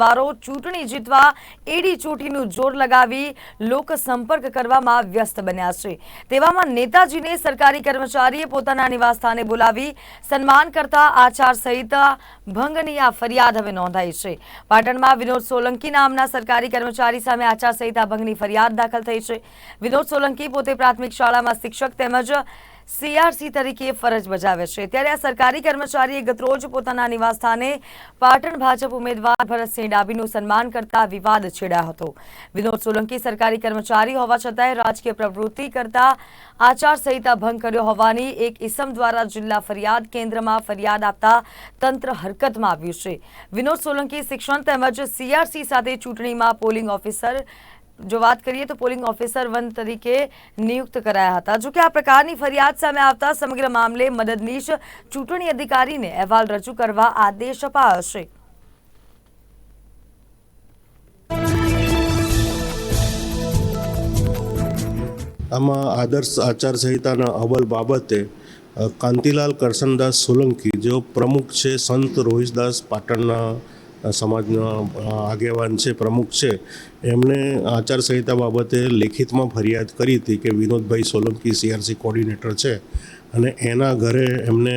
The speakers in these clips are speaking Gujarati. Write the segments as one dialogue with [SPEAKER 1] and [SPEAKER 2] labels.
[SPEAKER 1] ઉમેદવારો ચૂંટણી જીતવા એડી ચોટીનું જોર લગાવી લોકસંપર્ક કરવામાં વ્યસ્ત બન્યા છે. તેવામાં નેતાજીને સરકારી કર્મચારીએ પોતાના નિવાસસ્થાને બોલાવી સન્માન કરતા આચાર સંહિતા ભંગની આ ફરિયાદ હવે નોંધાઈ છે. પાટણમાં વિનોદ સોલંકી નામના સરકારી કર્મચારી સામે આચાર સંહિતા ભંગની ફરિયાદ દાખલ થઈ છે. વિનોદ સોલંકી પોતે પ્રાથમિક શાળામાં શિક્ષક તેમજ સીઆરસી તરીકે ફરજ બજાવે છે. ત્યારે આ સરકારી કર્મચારીએ ગતરોજ પોતાના નિવાસસ્થાને પાટણ ભાજપ ઉમેદવાર ભરતસિંહ ડાબીનું સન્માન કરતા વિવાદ છેડ્યો હતો. વિનોદ સોલંકી સરકારી કર્મચારી હોવા છતાંય રાજકીય પ્રવૃત્તિ કરતા આચાર સંહિતા ભંગ કર્યો હોવાની એક ઇસમ દ્વારા જિલ્લા ફરિયાદ કેન્દ્રમાં ફરિયાદ આપતા તંત્ર હરકતમાં આવ્યું છે. વિનોદ સોલંકી શિક્ષણ તેમજ સીઆરસી સાથે ચૂંટણીમાં પોલિંગ ઓફિસર જો વાત કરીએ તો પોલિંગ ઓફિસર વન તરીકે નિયુક્ત કરાયા હતા. જો કે આ પ્રકારની ફરિયાદ સામે આવતા સમગ્ર મામલે મદદનીશ ચૂંટણી અધિકારીને અહેવાલ રજૂ કરવા આદેશ અપાયો છે.
[SPEAKER 2] આમાં આદર્શ આચારસંહિતાના અમલ બાબતે કાંતિલાલ કરશનદાસ સોલંકી, જેઓ પ્રમુખ છે, સંત રોહિતદાસ પાટણના સમાજના આગેવાન છે, પ્રમુખ છે, એમણે આચારસંહિતા બાબતે લેખિતમાં ફરિયાદ કરી હતી કે વિનોદભાઈ સોલંકી સીઆરસી કોર્ડિનેટર છે અને એના ઘરે એમને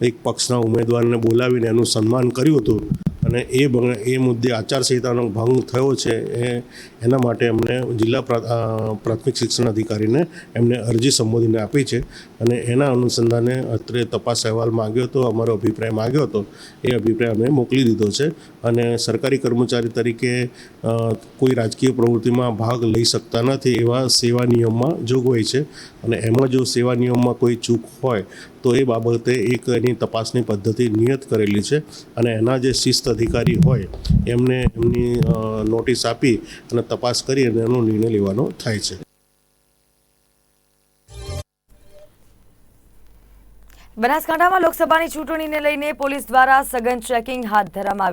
[SPEAKER 2] એક પક્ષના ઉમેદવારને બોલાવીને એનું સન્માન કર્યું હતું. અને એ એ મુદ્દે આચારસંહિતાનો ભંગ થયો છે, એ એના માટે એમણે જિલ્લા પ્રા- પ્રાથમિક શિક્ષણ અધિકારીને એમને અરજી સંબોધીને આપી છે. અને એના અનુસંધાને અત્રે તપાસ અહેવાલ માંગ્યો હતો, અમારો અભિપ્રાય માંગ્યો હતો, એ અભિપ્રાય અમે મોકલી દીધો છે. અને સરકારી કર્મચારી તરીકે કોઈ રાજકીય પ્રવૃત્તિમાં ભાગ લઈ શકતા નથી એવા સેવા નિયમમાં જોગવાઈ છે. અને એમાં જો સેવા નિયમમાં કોઈ ચૂક હોય, તો એ બાબતે એક એની તપાસની પદ્ધતિ નિયત કરેલી છે. અને એના જે શિસ્ત અધિકારી હોય, એમને એમની નોટિસ આપી અને તપાસ કરી અને એનો નિર્ણય લેવાનો થાય છે.
[SPEAKER 1] બનાસકાંઠામાં લોકસભાની ચૂંટણીને લઈને પોલીસ દ્વારા સઘન ચેકિંગ હાથ ધરવામાં